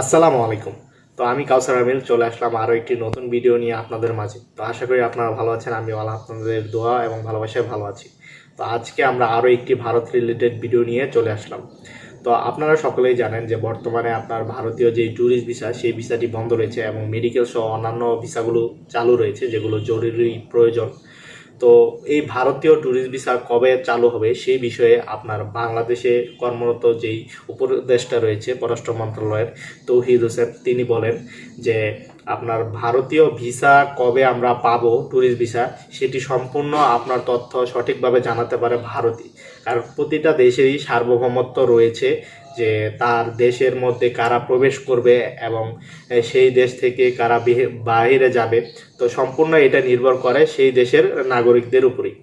আসসালামু আলাইকুম। তো আমি কাউসার আমিল, চলে আসলাম আরও একটি নতুন ভিডিও নিয়ে আপনাদের মাঝে। তো আশা করি আপনারা ভালো আছেন আমি আল্লাহ আপনাদের দোয়া এবং ভালোবাসায় ভালো আছি। তো আজকে আমরা আরও একটি ভারত রিলেটেড ভিডিও নিয়ে চলে আসলাম। তো আপনারা সকলেই জানেন যে বর্তমানে আপনার ভারতীয় যে ট্যুরিস্ট ভিসা সেই ভিসাটি বন্ধ রয়েছে এবং মেডিকেল সহ অন্যান্য ভিসাগুলো চালু রয়েছে, যেগুলো জরুরি প্রয়োজন। তো এই ভারতীয় ট্যুরিস্ট ভিসা কবে চালু হবে সেই বিষয়ে আপনার বাংলাদেশে কর্মরত যেই উপদেষ্টা রয়েছে পররাষ্ট্র মন্ত্রণালয়ের তৌহিদ হোসেন, তিনি বলেন যে আপনার ভারতীয় ভিসা কবে আমরা পাবো ট্যুরিস্ট ভিসা সেটি সম্পূর্ণ আপনার তথ্য সঠিকভাবে জানাতে পারে ভারতই। কারণ প্রতিটা দেশেরই সার্বভৌমত্ব রয়েছে। যে তার দেশের মধ্যে কারা প্রবেশ করবে এবং সেই দেশ থেকে কারা বিহে- বাইরে যাবে, তো সম্পূর্ণ এটা নির্ভর করে সেই দেশের নাগরিকদের উপরেই।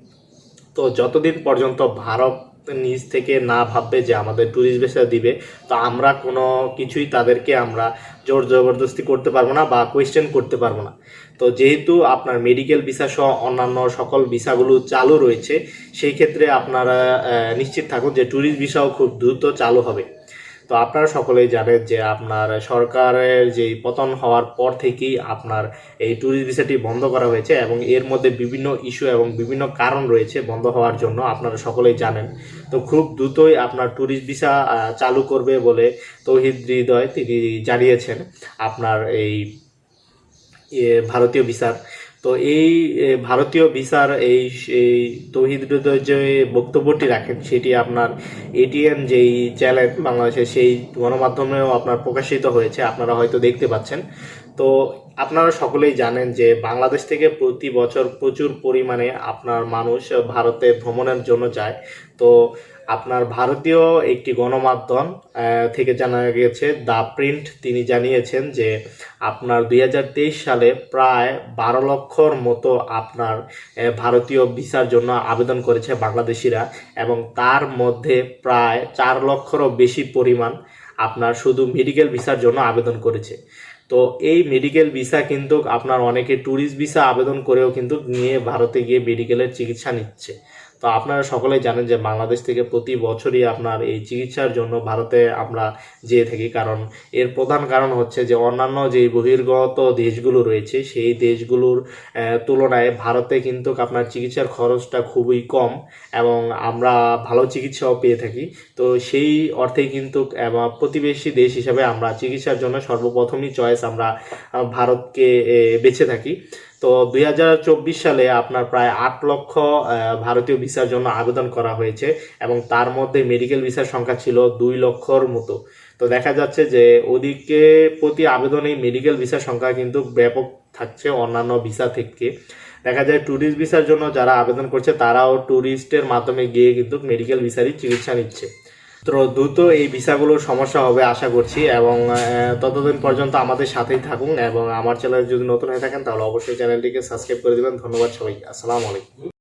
তো যতদিন পর্যন্ত ভারত নিজ থেকে না ভাববে যে আমাদের ট্যুরিস্ট ভিসা দিবে, তো আমরা কোনো কিছুই তাদেরকে আমরা জোর জবরদস্তি করতে পারব না বা কোয়েশ্চেন করতে পারব না। তো যেহেতু আপনার মেডিকেল ভিসা সহ অন্যান্য সকল ভিসাগুলো চালু রয়েছে, সেই ক্ষেত্রে আপনারা নিশ্চিত থাকুন যে ট্যুরিস্ট ভিসাও খুব দ্রুত চালু হবে। তো আপনারা সকলেই জানেন যে আপনার সরকারের যে পতন হওয়ার পর থেকেই আপনার এই ট্যুরিস্ট ভিসাটি বন্ধ করা হয়েছে এবং এর মধ্যে বিভিন্ন ইস্যু এবং বিভিন্ন কারণ রয়েছে বন্ধ হওয়ার জন্য, আপনারা সকলেই জানেন। তো খুব দ্রুতই আপনার ট্যুরিস্ট ভিসা চালু করবে বলে তৌহিদ হৃদয় তিনি জানিয়েছেন আপনার এই ভারতীয় ভিসার তো এই ভারতীয় ভিসার এই এই তৌহিদ যে বক্তব্যটি রাখেন, সেটি আপনার এটিএন যেই চ্যানেল বাংলাদেশে সেই গণমাধ্যমেও আপনার প্রকাশিত হয়েছে, আপনারা হয়তো দেখতে পাচ্ছেন। তো আপনারা সকলেই জানেন যে বাংলাদেশ থেকে প্রতি বছর প্রচুর পরিমাণে আপনার মানুষ ভারতে ভ্রমণের জন্য যায়। তো আপনার ভারতীয় একটি গণমাধ্যম থেকে জানা গিয়েছে দ্য প্রিন্ট। তিনি জানিয়েছেন যে আপনার দুই হাজার তেইশ সালে প্রায় বারো লক্ষর মতো আপনার ভারতীয় ভিসার জন্য আবেদন করেছে বাংলাদেশিরা এবং তার মধ্যে প্রায় চার লক্ষরও বেশি পরিমাণ আপনার শুধু মেডিকেল ভিসার জন্য আবেদন করেছে। তো এই মেডিকেল ভিসা কিন্তু আপনার অনেকে ট্যুরিস্ট ভিসা আবেদন করেও কিন্তু নিয়ে ভারতে গিয়ে মেডিকেলের চিকিৎসা নিচ্ছে। তো আপনারা সকলেই জানেন যে বাংলাদেশ থেকে প্রতি বছরই আপনার এই চিকিৎসার জন্য ভারতে আমরা যেয়ে থাকি। কারণ এর প্রধান কারণ হচ্ছে যে অন্যান্য যে বহির্গত দেশগুলো রয়েছে, সেই দেশগুলোর তুলনায় ভারতে কিন্তু আপনার চিকিৎসার খরচটা খুবই কম এবং আমরা ভালো চিকিৎসাও পেয়ে থাকি। তো সেই অর্থে কিন্তু প্রতিবেশী দেশ হিসাবে আমরা চিকিৎসার জন্য সর্বপ্রথমই চয়েস আমরা ভারতকে বেছে থাকি। তো দুই হাজার চব্বিশ সালে আপনার প্রায় আট লক্ষ ভারতীয় ভিসার জন্য আবেদন করা হয়েছে এবং তার মধ্যে মেডিকেল ভিসার সংখ্যা ছিল দুই লক্ষর মতো। তো দেখা যাচ্ছে যে ওদিকে প্রতি আবেদনে মেডিকেল ভিসার সংখ্যা কিন্তু ব্যাপক থাকছে অন্যান্য ভিসা থেকে। দেখা যায় ট্যুরিস্ট ভিসার জন্য যারা আবেদন করছে তারাও ট্যুরিস্টের মাধ্যমে গিয়ে কিন্তু মেডিকেল ভিসারই চিকিৎসা নিচ্ছে। তো দ্রুত এই ভিসাগুলোর সমস্যা হবে আশা করছি এবং ততদিন পর্যন্ত আমাদের সাথেই থাকুন এবং আমার চ্যানেল যদি নতুন হয়ে থাকেন তাহলে অবশ্যই চ্যানেলটিকে সাবস্ক্রাইব করে দেবেন। ধন্যবাদ সবাই আসসালামু আলাইকুম।